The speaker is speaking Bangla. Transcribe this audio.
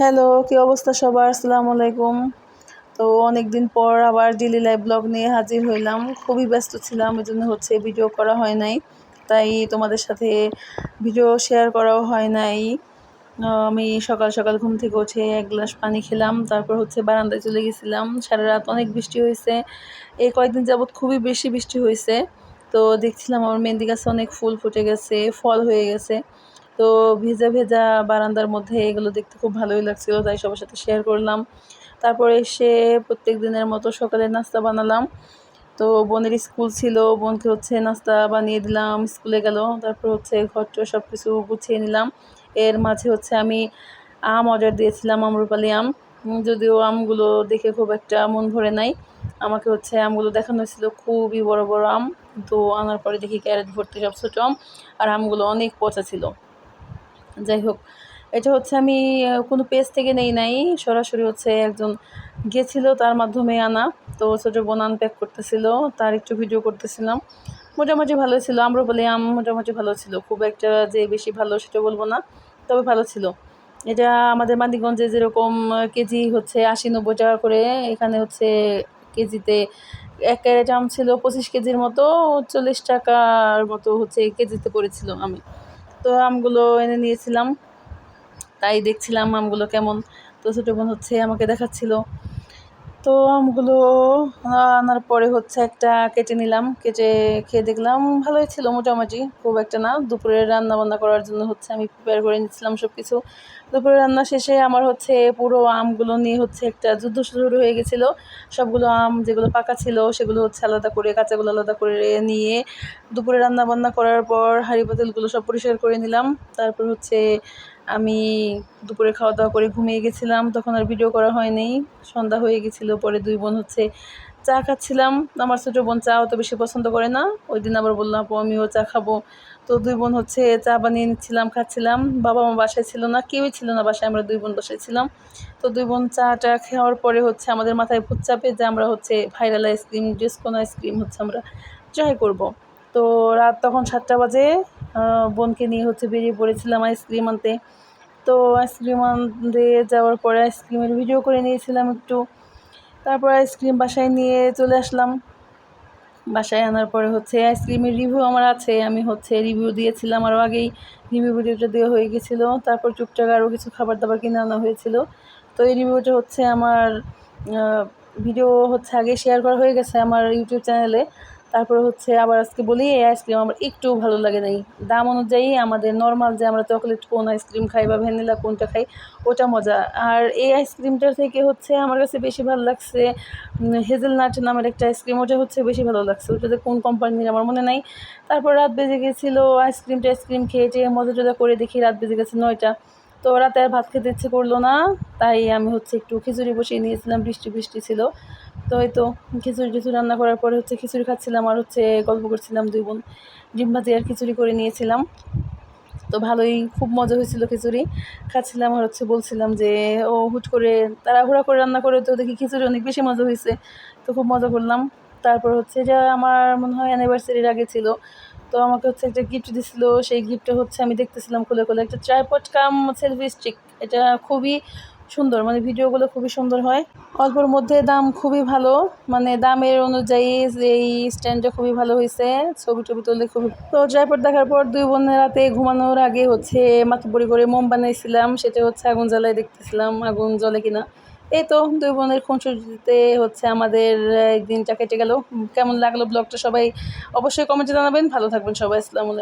হ্যালো, কী অবস্থা সবার? আসসালামু আলাইকুম। তো অনেক দিন পর আবার ডেলি লাইভ ব্লগ নিয়ে হাজির হইলাম। খুবই ব্যস্ত ছিলাম ওই জন্য হচ্ছে ভিডিও করা হয় নাই। তাই তোমাদের সাথে ভিডিও শেয়ার করাও হয় নাই। আমি সকাল সকাল ঘুম থেকে উঠে এক গ্লাস পানি খেলাম, তারপর হচ্ছে বারান্দায় চলে গেছিলাম। সারা রাত অনেক বৃষ্টি হয়েছে এই কয়েকদিন যাবৎ খুবই বেশি বৃষ্টি হয়েছে তো দেখছিলাম আমার মেহেন্দি গাছে অনেক ফুল ফুটে গেছে, ফল হয়ে গেছে। তো ভেজা ভেজা বারান্দার মধ্যে এগুলো দেখতে খুব ভালোই লাগছিল, তাই সবার সাথে শেয়ার করলাম। তারপরে এসে প্রত্যেক দিনের মতো সকালে নাস্তা বানালাম। তো বোনের স্কুল ছিল, বোনকে হচ্ছে নাস্তা বানিয়ে দিলাম, স্কুলে গেল। তারপর হচ্ছে ঘর ঘরটা সব কিছু গুছিয়ে নিলাম। এর মাঝে হচ্ছে আমি আম অর্ডার দিয়েছিলাম, আমরুপালি আম। যদিও আমগুলো দেখে খুব একটা মন ভরে নাই। আমাকে হচ্ছে আমগুলো দেখানো হয়েছিল, খুবই বড় বড় আম। তো আনার পরে দেখি ক্যারেট ভর্তি সব ছোটো আম। আর আমগুলো অনেক পচা ছিল। যাই হোক, এটা হচ্ছে আমি কোনো পেজ থেকে নেই নাই, সরাসরি হচ্ছে একজন গেছিল তার মাধ্যমে আনা, তো ছোটো বোন আনপ্যাক করতেছিল, তার একটু ভিডিও করতেছিলাম। মোটামুটি ভালো ছিল, আমরা বলি আম মোটামুটি ভালো ছিল, খুব একটা যে বেশি ভালো সেটা বলব না, তবে ভালো ছিল। এটা আমাদের মানিকগঞ্জে যেরকম কেজি হচ্ছে আশি নব্বই টাকা করে, এখানে হচ্ছে কেজিতে এক ক্যারেট আম ছিল পঁচিশ কেজির মতো, চল্লিশ টাকার মতো হচ্ছে কেজিতে পড়েছিল আমি। তো আমগুলো এনে নিয়েছিলাম। তাই দেখছিলাম আমগুলো কেমন। তো ছোটো বোন হচ্ছে আমাকে দেখাচ্ছিল। তো আমগুলো আনার পরে হচ্ছে একটা কেটে নিলাম, কেটে খেয়ে দেখলাম ভালোই ছিল মোটামুটি, খুব একটা না। দুপুরে রান্না বান্না করার জন্য হচ্ছে আমি প্রিপেয়ার করে নিচ্ছিলাম সব কিছু দুপুরে রান্না শেষে আমার হচ্ছে পুরো আমগুলো নিয়ে হচ্ছে একটা যুদ্ধ শুরু হয়ে গেছিল। সবগুলো আম যেগুলো পাকা ছিল সেগুলো হচ্ছে আলাদা করে, কাঁচাগুলো আলাদা করে নিয়ে দুপুরে রান্না বান্না করার পর হাঁড়ি পাতিলগুলো সব পরিষ্কার করে নিলাম। তারপর হচ্ছে আমি দুপুরে খাওয়া দাওয়া করে ঘুমিয়ে গেছিলাম, তখন আর ভিডিও করা হয়নি। সন্ধ্যা হয়ে গেছিল, পরে দুই বোন হচ্ছে চা খাচ্ছিলাম। আমার ছোটো বোন চা অত বেশি পছন্দ করে না। ওই দিন আবার বললাম, আপু, আমিও চা খাব। তো দুই বোন হচ্ছে চা বানিয়ে নিচ্ছিলাম, খাচ্ছিলাম। বাবা মা বাসায় ছিল না, কেউই ছিল না বাসায়, আমরা দুই বোন বাসায় ছিলাম। তো দুই বোন চাটা খাওয়ার পরে হচ্ছে আমাদের মাথায় ভূত চাপে যে আমরা হচ্ছে ভাইরাল আইসক্রিম ডেসকোন আইসক্রিম হচ্ছে আমরা ট্রাই করব। তো রাত তখন সাতটা বাজে। বোনকে নিয়ে হচ্ছে বেরিয়ে পড়েছিলাম আইসক্রিম আনতে। তো আইসক্রিম আনতে যাওয়ার পরে আইসক্রিমের ভিডিও করে নিয়েছিলাম একটু। তারপর আইসক্রিম বাসায় নিয়ে চলে আসলাম। বাসায় আনার পরে হচ্ছে আইসক্রিমের রিভিউ আমার আছে। আমি হচ্ছে রিভিউ দিয়েছিলাম আরও আগেই। রিভিউ ভিডিওটা দেওয়া হয়ে গেছিল। তারপর টুকটাক আরও কিছু খাবার দাবার কিনে আনা হয়েছিল। তো এই রিভিউটা হচ্ছে আমার ভিডিও হচ্ছে আগে শেয়ার করা হয়ে গেছে আমার ইউটিউব চ্যানেলে তারপরে হচ্ছে আবার আজকে বলি, এই আইসক্রিম আমার একটু ভালো লাগে নাই। দাম অনুযায়ী আমাদের নর্মাল যে আমরা চকলেট কোন আইসক্রিম খাই বা ভ্যানিলা কোনটা খাই, ওটা মজা। আর এই আইসক্রিমটার থেকে হচ্ছে আমার কাছে বেশি ভালো লাগছে হেজেলনাট নামের একটা আইসক্রিম, ওটা হচ্ছে বেশি ভালো লাগছে। ওটাতে কোন কোম্পানির আমার মনে নাই। তারপর রাত বেজে গেছিল আইসক্রিম খেয়ে টেয়ে মজা টজা করে দেখি রাত বেজে গেছে নয়টা। তো রাতে আর ভাত খেতে ইচ্ছে করল না, তাই আমি হচ্ছে একটু খিচুড়ি বসিয়ে নিয়েছিলাম, বৃষ্টি বৃষ্টি ছিল। তো এই তো খিচুড়ি টিচুড়ি রান্না করার পরে হচ্ছে খিচুড়ি খাচ্ছিলাম আর হচ্ছে গল্প করছিলাম দুই বোন। ডিম ভাজি আর খিচুড়ি করে নিয়েছিলাম। তো ভালোই খুব মজা হয়েছিল খিচুড়ি। খাচ্ছিলাম আর হচ্ছে বলছিলাম যে, ও হুট করে তাড়াহুড়া করে রান্না করে তো দেখি খিচুড়ি অনেক বেশি মজা হয়েছে। তো খুব মজা করলাম। তারপর হচ্ছে যে আমার মনে হয় অ্যানিভার্সারির আগে ছিল। তো আমাকে হচ্ছে একটা গিফট দিছিলো। সেই গিফটটা হচ্ছে আমি দেখতেছিলাম খুলে খুলে। একটা ট্রাইপড কাম সেলফি স্টিক এটা খুবই সুন্দর মানে ভিডিওগুলো খুবই সুন্দর হয়। অল্পর মধ্যে দাম খুবই ভালো মানে দামের অনুযায়ী এই স্ট্যান্ডটা খুবই ভালো হয়েছে, ছবি টবি তুললে খুবই তো ট্রাইপড দেখার পর দুই বোনের রাতে ঘুমানোর আগে হচ্ছে মাথাপুরি করে মোম বানাইছিলাম, সেটা হচ্ছে আগুন জ্বালায় দেখতেছিলাম, আগুন জ্বলে কিনা। এই তো দুই বোনের খুনসুটিতে হচ্ছে আমাদের দিনটা কেটে গেল। কেমন লাগল ব্লগটা সবাই অবশ্যই কমেন্টে জানাবেন। ভালো থাকবেন সবাই, আসসালামু